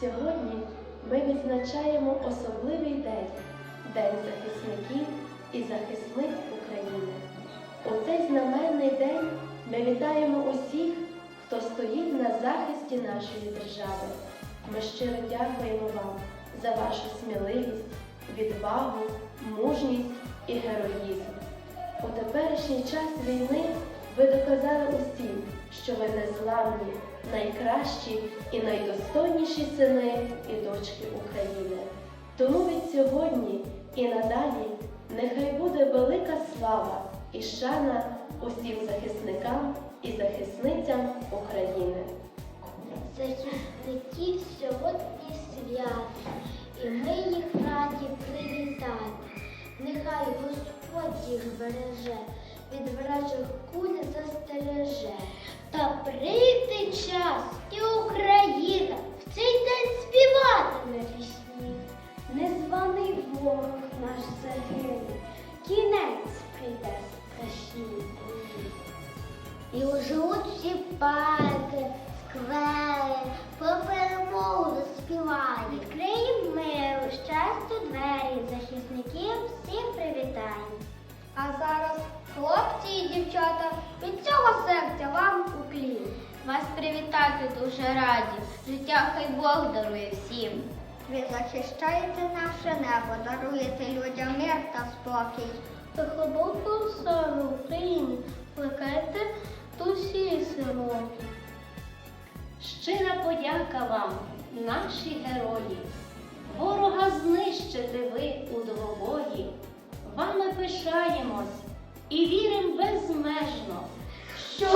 Сьогодні ми відзначаємо особливий день День захисників і захисниць України. У цей знаменний день ми вітаємо усіх, хто стоїть на захисті нашої держави. Ми щиро дякуємо вам за вашу сміливість, відвагу, мужність і героїзм. У теперішній час війни ви доказали усім, що ви незламні, найкращі і найдостойніші сини і дочки України. Тому від сьогодні і надалі нехай буде велика слава і шана усім захисникам і захисницям України. Захисників сьогодні свято, і ми їх раді привітати. Нехай Господь їх береже, від вражих куль застереже. Та прийде час, і Україна в цей день співатиме пісні. Незваний ворог наш загине, кінець прийде страшний. І оживуть всі парки, сквери, про перемогу заспівають. Відкриємо миру, щастя двері, захисників всіх привітаємо. А зараз, хлопці і дівчата, від цього серця вам уклін. Вас привітати дуже раді, життя хай Бог дарує всім. Ви захищаєте наше небо, даруєте людям мир та спокій. Та глибоку ссору Україні плекайте душі сироті. Щира подяка вам, наші герої. Ворога знищите ви у двобої. Вами пишаємось і вірим безмежно, Що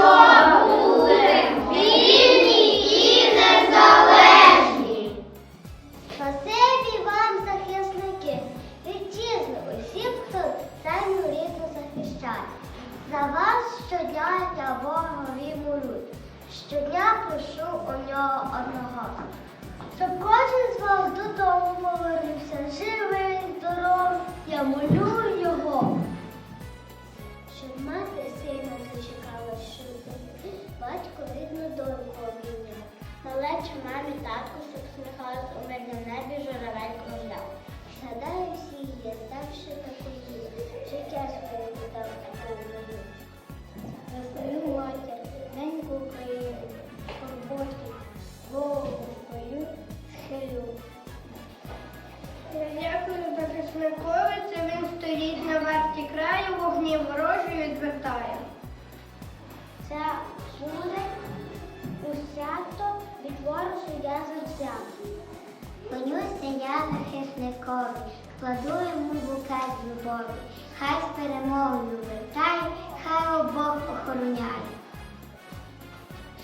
будем вільні і незалежні. Спасибі вам, захисники, вітчизну усім, хто землю рідну захищає. За вас щодня я Богові молюсь, щодня прошу у нього одного. Щоб кожен з вас додому повернувся живий, здоровий, я молю батько рідну доньку обійняв. Малече мамі татку, щоб сміхалась у мирному небі журавель кружляв. Згадаю всі є, ставши такої, життя своє віддав такому буде усято від ворожу я завзятий. Клонюся я захисникові, кладу йому букет любові. Хай з перемогою вертає, хай обох охороняє.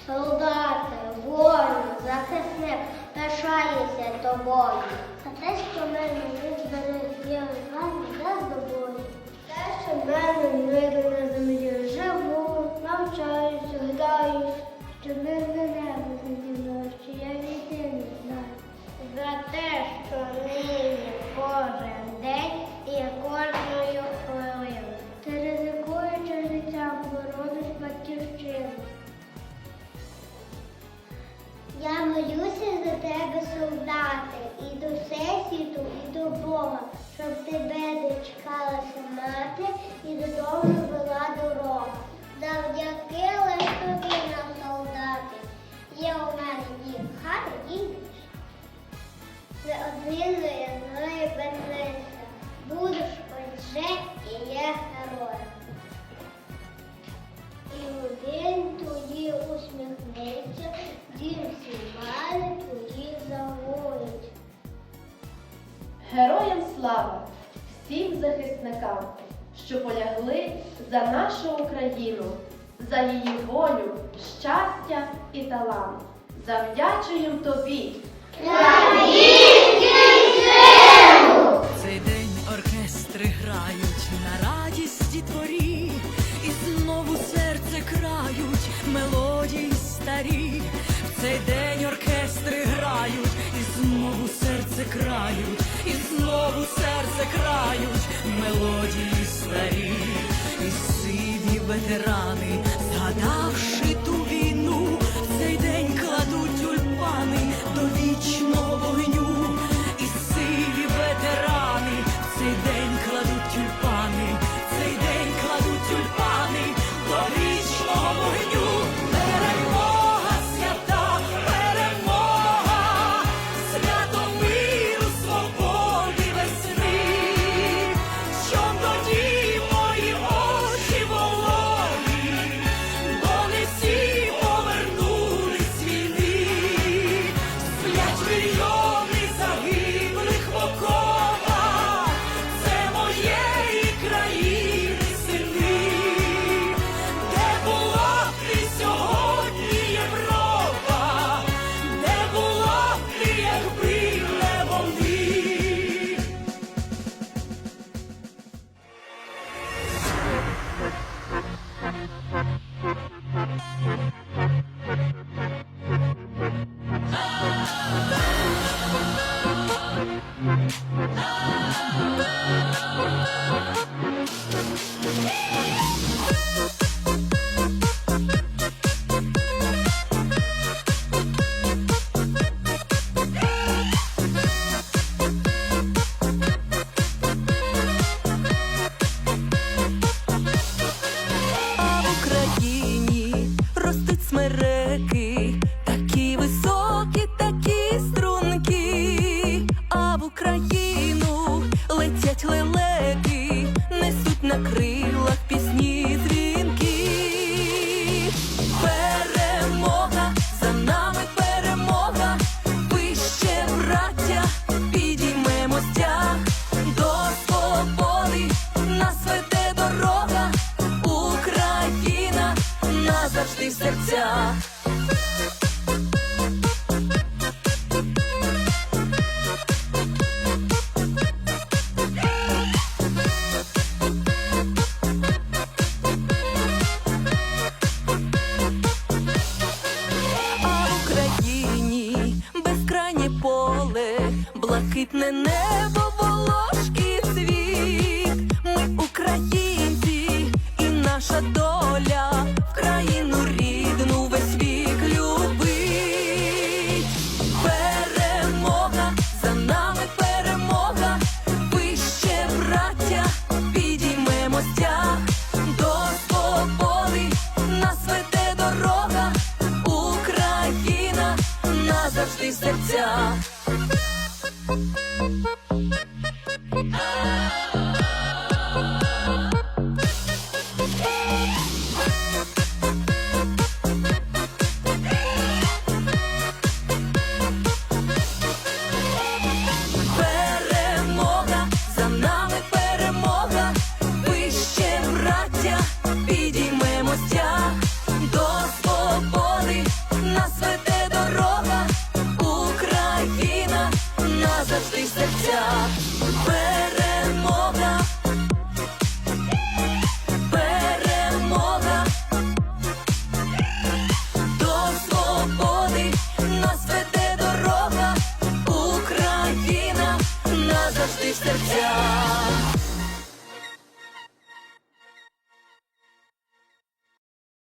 Солдати, воїн, захисник, пишаюся тобою. За те, що мене не зберегли вами дасть до бою. Те, що мене миру на землі що мирне небо Не одниною мною безлися, будеш отже і є героєм. І один тоді усміхнеться, дім всі мали тоді загоїть. Героям слава всім захисникам, що полягли за нашу Україну, за її волю, щастя і талант. Завдячуємо тобі. Цей мелодії старі, і сиві ветерани, згадавши ту війну, в цей день кладуть тюльпани до вічного вогню, і сиві ветерани, в цей день кладуть тюльпани, в цей день кладуть тюльпани. блакитне